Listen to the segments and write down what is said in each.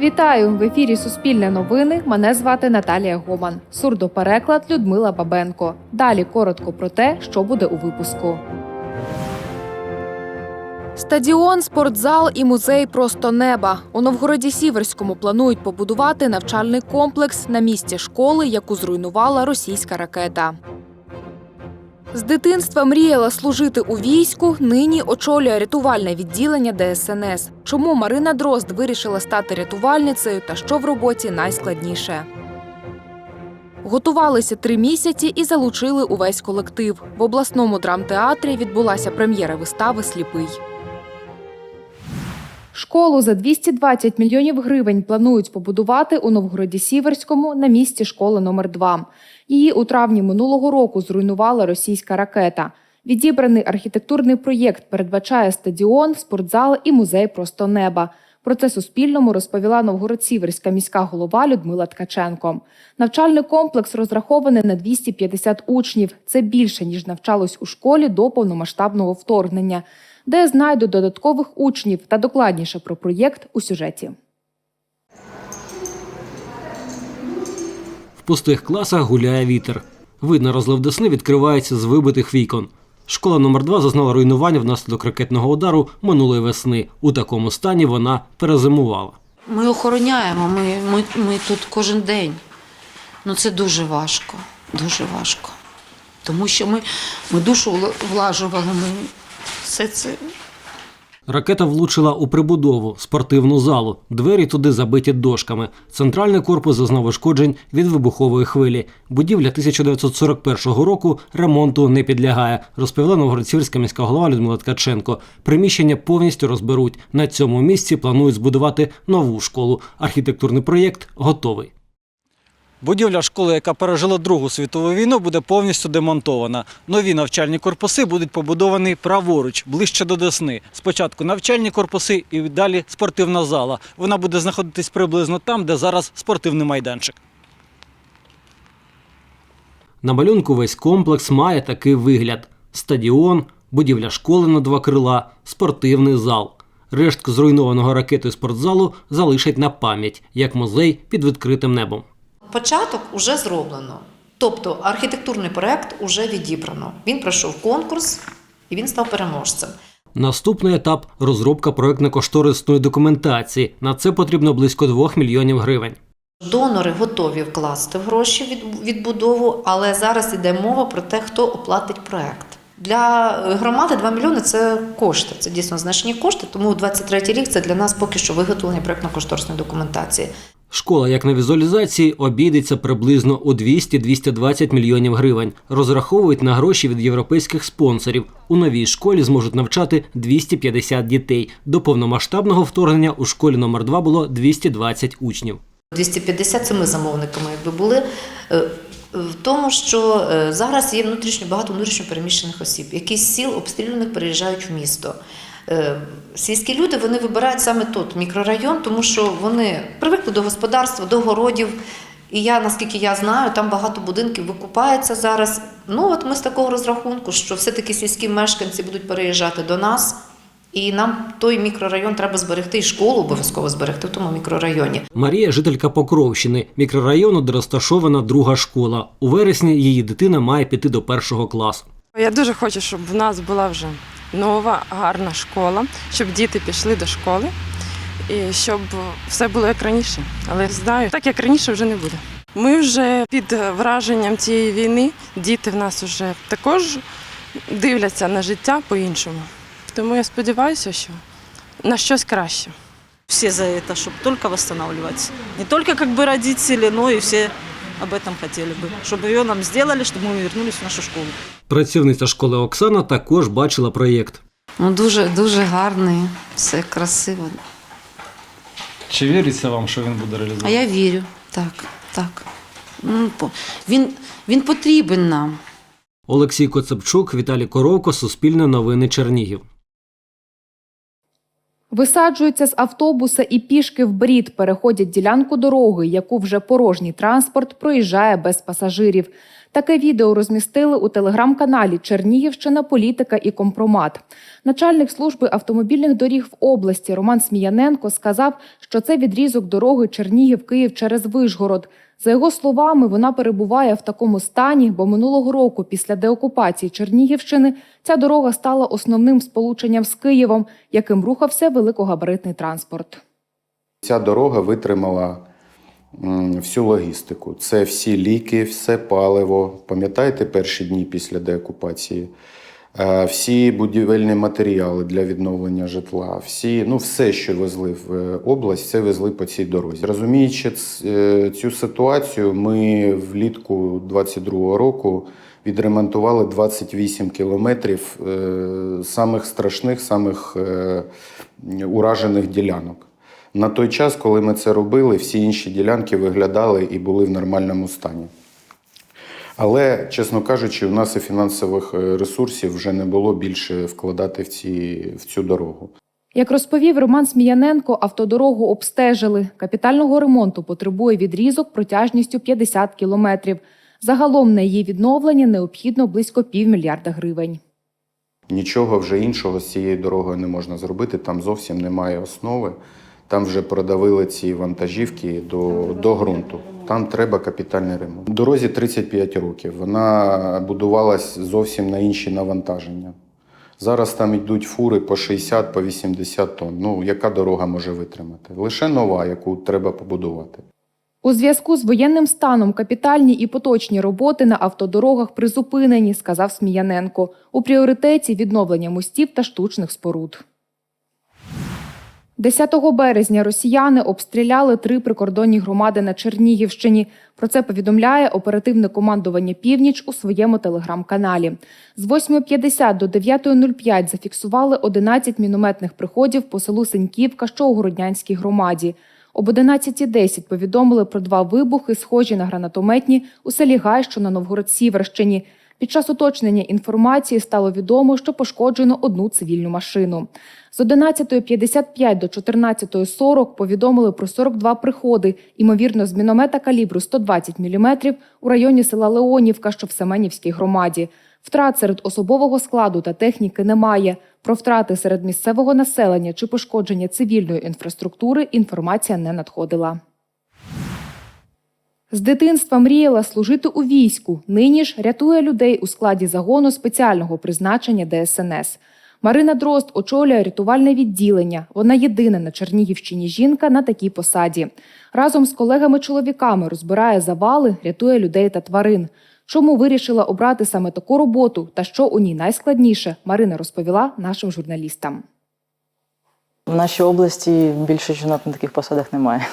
Вітаю в ефірі Суспільне новини. Мене звати Наталія Гоман. Сурдопереклад Людмила Бабенко. Далі коротко про те, що буде у випуску. Стадіон, спортзал і музей просто неба. У Новгороді Сіверському планують побудувати навчальний комплекс на місці школи, яку зруйнувала російська ракета. З дитинства мріяла служити у війську. Нині очолює рятувальне відділення ДСНС. Чому Марина Дрозд вирішила стати рятувальницею та що в роботі найскладніше? Готувалися три місяці і залучили увесь колектив. В обласному драмтеатрі відбулася прем'єра вистави Сліпий. Школу за 220 мільйонів гривень планують побудувати у Новгороді Сіверському на місці школи номер 2 Її у травні минулого року зруйнувала російська ракета. Відібраний архітектурний проєкт передбачає стадіон, спортзал і музей просто неба. Про це Суспільному розповіла Новгород-Сіверська міська голова Людмила Ткаченко. Навчальний комплекс розрахований на 250 учнів. Це більше ніж навчалось у школі до повномасштабного вторгнення, де знайдуть додаткових учнів та докладніше про проєкт у сюжеті. В пустих класах гуляє вітер. Видно, розлив десни відкривається з вибитих вікон. Школа номер 2 зазнала руйнування внаслідок ракетного удару минулої весни. У такому стані вона перезимувала. Ми охороняємо, ми, ми, ми тут кожен день. Ну це дуже важко, дуже важко. Тому що ми, ми душу влажували, ми все це. Ракета влучила у прибудову, спортивну залу. Двері туди забиті дошками. Центральний корпус зазнав ушкоджень від вибухової хвилі. Будівля 1941 року ремонту не підлягає, розповіла Новгородцівська міська голова Людмила Ткаченко. Приміщення повністю розберуть. На цьому місці планують збудувати нову школу. Архітектурний проєкт готовий. Будівля школи, яка пережила Другу світову війну, буде повністю демонтована. Нові навчальні корпуси будуть побудовані праворуч, ближче до Десни. Спочатку навчальні корпуси і далі спортивна зала. Вона буде знаходитись приблизно там, де зараз спортивний майданчик. На малюнку весь комплекс має такий вигляд: стадіон, будівля школи на два крила, спортивний зал. Рештки зруйнованого ракетою спортзалу залишать на пам'ять, як музей під відкритим небом. Початок вже зроблено. Тобто архітектурний проєкт вже відібрано. Він пройшов конкурс і він став переможцем. Наступний етап розробка проектно-кошторисної документації. На це потрібно близько 2 мільйонів гривень. Донори готові вкласти в гроші від відбудову, але зараз йде мова про те, хто оплатить проект. Для громади 2 мільйони це кошти. Це дійсно значні кошти. Тому 23 рік це для нас поки що виготовлення проектно-кошторисної документації. Школа, як на візуалізації, обійдеться приблизно у 200-220 мільйонів гривень. Розраховують на гроші від європейських спонсорів. У новій школі зможуть навчати 250 дітей. До повномасштабного вторгнення у школі номер 2 було 220 учнів. 250 це ми замовниками якби були. Е, В тому, що е, зараз є внутрішньо багато внутрішньо переміщених осіб, які з сіл обстріляних переїжджають в місто. Е, Сільські люди вони вибирають саме тут мікрорайон, тому що вони привикли до господарства, до городів. І я, наскільки я знаю, там багато будинків викупається зараз. Ну от ми з такого розрахунку, що все-таки сільські мешканці будуть переїжджати до нас. І нам той мікрорайон треба зберегти, і школу обов'язково зберегти в тому мікрорайоні. Марія жителька Покровщини, мікрорайону, де розташована друга школа. У вересні її дитина має піти до першого класу. Я дуже хочу, щоб в нас була вже нова, гарна школа, щоб діти пішли до школи і щоб все було як раніше. Але знаю, так як раніше вже не буде. Ми вже під враженням цієї війни, діти в нас вже також дивляться на життя по-іншому. Тому я сподіваюся, що на щось краще. все за это, чтобы только восстанавливать. Не только как бы родители, но и все об этом хотели бы. Чтобы ее нам сделали, чтобы мы вернулись в нашу школу. Працівниця школи Оксана також бачила проєкт. Ну дуже дуже гарний, все красиво. Чи віриться вам, що він буде А реалізований? я вірю, так, так. Ну, по- Він, він потрібен нам. Олексій Коцепчук, Віталій Коровко, Суспільне новини Чернігів. Висаджуються з автобуса і пішки в брід, переходять ділянку дороги, яку вже порожній транспорт проїжджає без пасажирів. Таке відео розмістили у телеграм-каналі Чернігівщина, політика і компромат. Начальник служби автомобільних доріг в області Роман Сміяненко сказав, що це відрізок дороги Чернігів-Київ через Вишгород. За його словами, вона перебуває в такому стані, бо минулого року, після деокупації Чернігівщини, ця дорога стала основним сполученням з Києвом, яким рухався великогабаритний транспорт. Ця дорога витримала всю логістику. Це всі ліки, все паливо. Пам'ятаєте перші дні після деокупації? Е, Всі будівельні матеріали для відновлення житла, всі, ну, все, що везли в е, область, все везли по цій дорозі. Розуміючи е, цю ситуацію, ми влітку 22-го року відремонтували 28 кілометрів самих страшних, самих уражених ділянок. На той час, коли ми це робили, всі інші ділянки виглядали і були в нормальному стані. Але, чесно кажучи, у нас і фінансових е, ресурсів вже не було більше вкладати в, ці, в цю дорогу. Як розповів Роман Сміяненко, автодорогу обстежили. Капітального ремонту потребує відрізок протяжністю 50 кілометрів. Загалом на її відновлення необхідно близько півмільярда гривень. Нічого вже іншого з цією дорогою не можна зробити. Там зовсім немає основи. Там вже продавили ці вантажівки до, до ґрунту. Там треба капітальний ремонт. Дорозі 35 років. Вона будувалась зовсім на інші навантаження. Зараз там йдуть фури по 60, по 80 тонн. Ну, яка дорога може витримати? Лише нова, яку треба побудувати. У зв'язку з воєнним станом капітальні і поточні роботи на автодорогах призупинені, сказав Сміяненко. У пріоритеті відновлення мостів та штучних споруд. 10 березня росіяни обстріляли три прикордонні громади на Чернігівщині. Про це повідомляє оперативне командування Північ у своєму телеграм-каналі. З 8.50 до 9.05 зафіксували 11 мінометних приходів по селу Сеньківка, що у Городнянській громаді. Об 11.10 повідомили про два вибухи, схожі на гранатометні, у селі Гай, що на Новгород-Сіверщині. Під час уточнення інформації стало відомо, що пошкоджено одну цивільну машину. З 11.55 до 14.40 повідомили про 42 приходи, ймовірно, з міномета калібру 120 мм у районі села Леонівка, що в Семенівській громаді. Втрат серед особового складу та техніки немає. Про втрати серед місцевого населення чи пошкодження цивільної інфраструктури інформація не надходила. З дитинства мріяла служити у війську. Нині ж рятує людей у складі загону спеціального призначення ДСНС. Марина Дрозд очолює рятувальне відділення. Вона єдина на Чернігівщині жінка на такій посаді. Разом з колегами-чоловіками розбирає завали, рятує людей та тварин. Чому вирішила обрати саме таку роботу та що у ній найскладніше, Марина розповіла нашим журналістам. В нашій області більше жінок на таких посадах немає.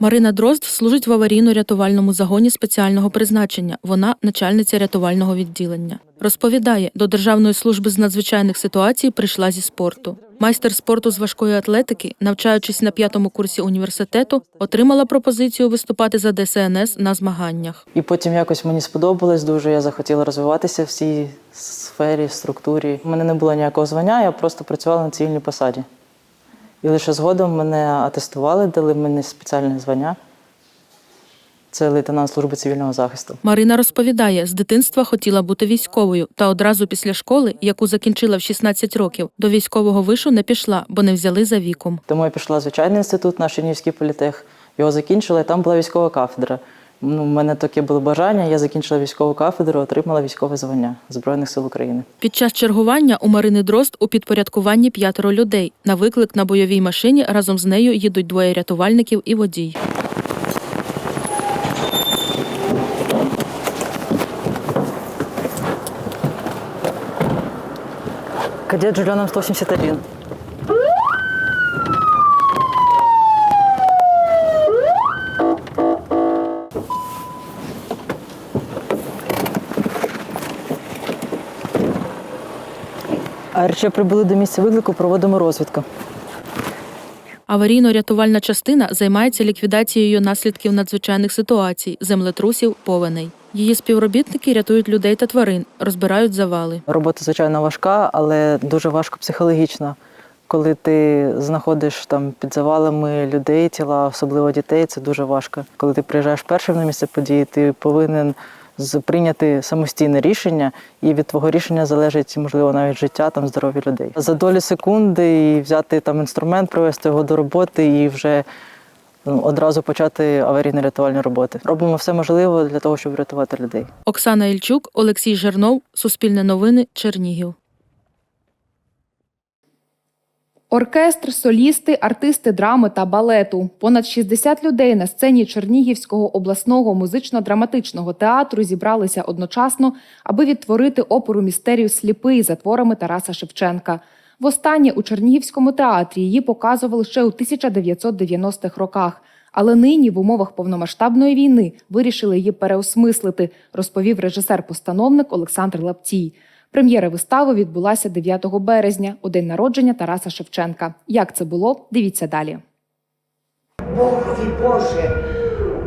Марина Дрозд служить в аварійно-рятувальному загоні спеціального призначення. Вона начальниця рятувального відділення. Розповідає, до Державної служби з надзвичайних ситуацій прийшла зі спорту. Майстер спорту з важкої атлетики, навчаючись на п'ятому курсі університету, отримала пропозицію виступати за ДСНС на змаганнях. І потім якось мені сподобалось дуже. Я захотіла розвиватися в цій сфері, структурі. У мене не було ніякого звання, я просто працювала на цивільній посаді. І лише згодом мене атестували, дали мені спеціальне звання. Це лейтенант служби цивільного захисту. Марина розповідає, з дитинства хотіла бути військовою, та одразу після школи, яку закінчила в 16 років, до військового вишу не пішла, бо не взяли за віком. Тому я пішла в звичайний інститут, наш Чернігівський політех. Його закінчила, і там була військова кафедра. Ну, у мене таке було бажання. Я закінчила військову кафедру, отримала військове звання Збройних сил України. Під час чергування у Марини Дрозд у підпорядкуванні п'ятеро людей. На виклик на бойовій машині разом з нею їдуть двоє рятувальників і водій. Кадет Жульоном 181. А прибули до місця виклику, проводимо розвідку. Аварійно-рятувальна частина займається ліквідацією наслідків надзвичайних ситуацій, землетрусів, повеней. Її співробітники рятують людей та тварин, розбирають завали. Робота, звичайно, важка, але дуже важко психологічно. Коли ти знаходиш там під завалами людей, тіла, особливо дітей, це дуже важко. Коли ти приїжджаєш першим на місце події, ти повинен прийняти самостійне рішення, і від твого рішення залежить, можливо, навіть життя там здоров'я людей. За долі секунди і взяти там інструмент, привести його до роботи і вже ну, одразу почати аварійно-рятувальні роботи. Робимо все можливе для того, щоб врятувати людей. Оксана Ільчук, Олексій Жернов, Суспільне новини, Чернігів. Оркестр, солісти, артисти драми та балету. Понад 60 людей на сцені Чернігівського обласного музично-драматичного театру зібралися одночасно, аби відтворити оперу містерію сліпий за творами Тараса Шевченка. Востаннє у Чернігівському театрі її показували ще у 1990-х роках. Але нині, в умовах повномасштабної війни, вирішили її переосмислити, розповів режисер-постановник Олександр Лаптій. Прем'єра вистави відбулася 9 березня, у день народження Тараса Шевченка. Як це було? Дивіться далі. Богові Боже,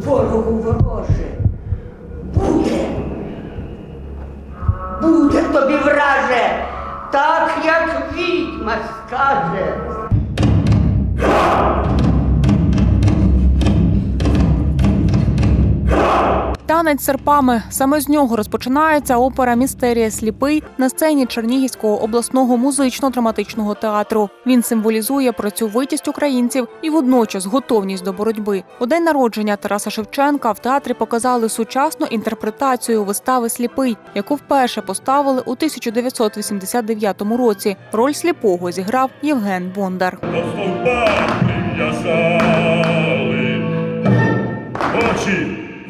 ворогу вороже, буде, буде тобі враже, так як відьма скаже. Танець серпами. Саме з нього розпочинається опера Містерія сліпий на сцені Чернігівського обласного музично-драматичного театру. Він символізує працьовитість українців і водночас готовність до боротьби. У день народження Тараса Шевченка в театрі показали сучасну інтерпретацію вистави Сліпий, яку вперше поставили у 1989 році. Роль сліпого зіграв Євген Бондар.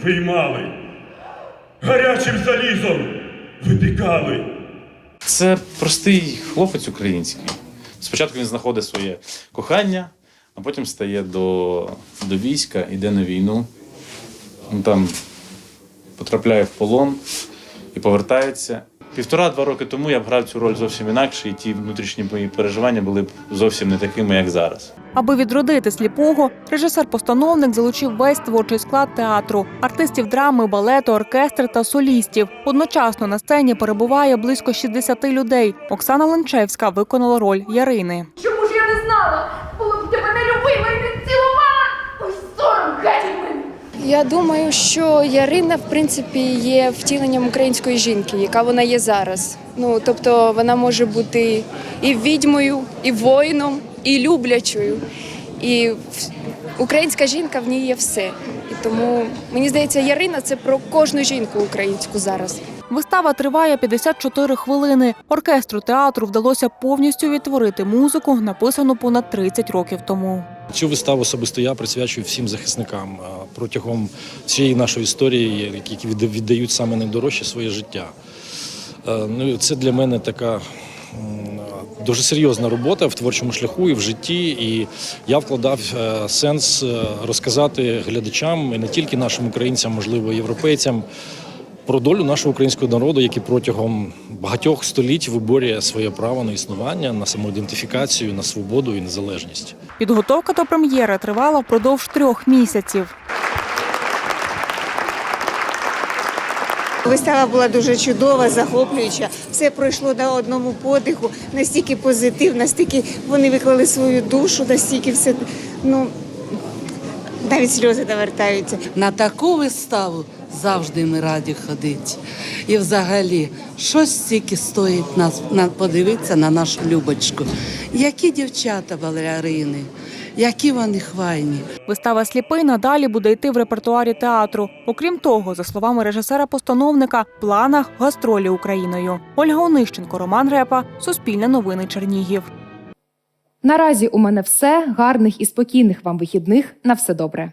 Виймали, гарячим залізом випікали. Це простий хлопець український. Спочатку він знаходить своє кохання, а потім стає до, до війська, йде на війну. Він там потрапляє в полон і повертається. Півтора-два роки тому я б грав цю роль зовсім інакше, і ті внутрішні мої переживання були б зовсім не такими, як зараз. Аби відродити сліпого, режисер-постановник залучив весь творчий склад театру, артистів драми, балету, оркестр та солістів. Одночасно на сцені перебуває близько 60 людей. Оксана Ленчевська виконала роль Ярини. Чому ж я не знала? Було б ти мене любила і не цілувала! Ой, сором геть від мене! Я думаю, що Ярина, в принципі, є втіленням української жінки, яка вона є зараз. Ну тобто вона може бути і відьмою, і воїном, і люблячою. І українська жінка в ній є все. І тому мені здається, Ярина це про кожну жінку українську зараз. Вистава триває 54 хвилини. Оркестру театру вдалося повністю відтворити музику, написану понад 30 років тому. Цю виставу особисто я присвячую всім захисникам протягом всієї нашої історії, які віддають саме найдорожче своє життя. Е, Ну, це для мене така дуже серйозна робота в творчому шляху і в житті. І я вкладав е, сенс е, розказати глядачам і не тільки нашим українцям, можливо, європейцям. Про долю нашого українського народу, який протягом багатьох століть виборює своє право на існування, на самоідентифікацію, на свободу і незалежність. Підготовка до прем'єри тривала впродовж трьох місяців. Вистава була дуже чудова, захоплююча. Все пройшло на одному подиху, настільки позитив, настільки вони виклали свою душу, настільки все ну навіть сльози навертаються. На таку виставу завжди ми раді ходити. І взагалі, щось стільки стоїть нас на подивитися на нашу Любочку. Які дівчата балерини, які вони хвайні. Вистава сліпий надалі буде йти в репертуарі театру. Окрім того, за словами режисера-постановника, в планах гастролі Україною. Ольга Онищенко, Роман Репа, Суспільне новини Чернігів. Наразі у мене все. Гарних і спокійних вам вихідних. На все добре.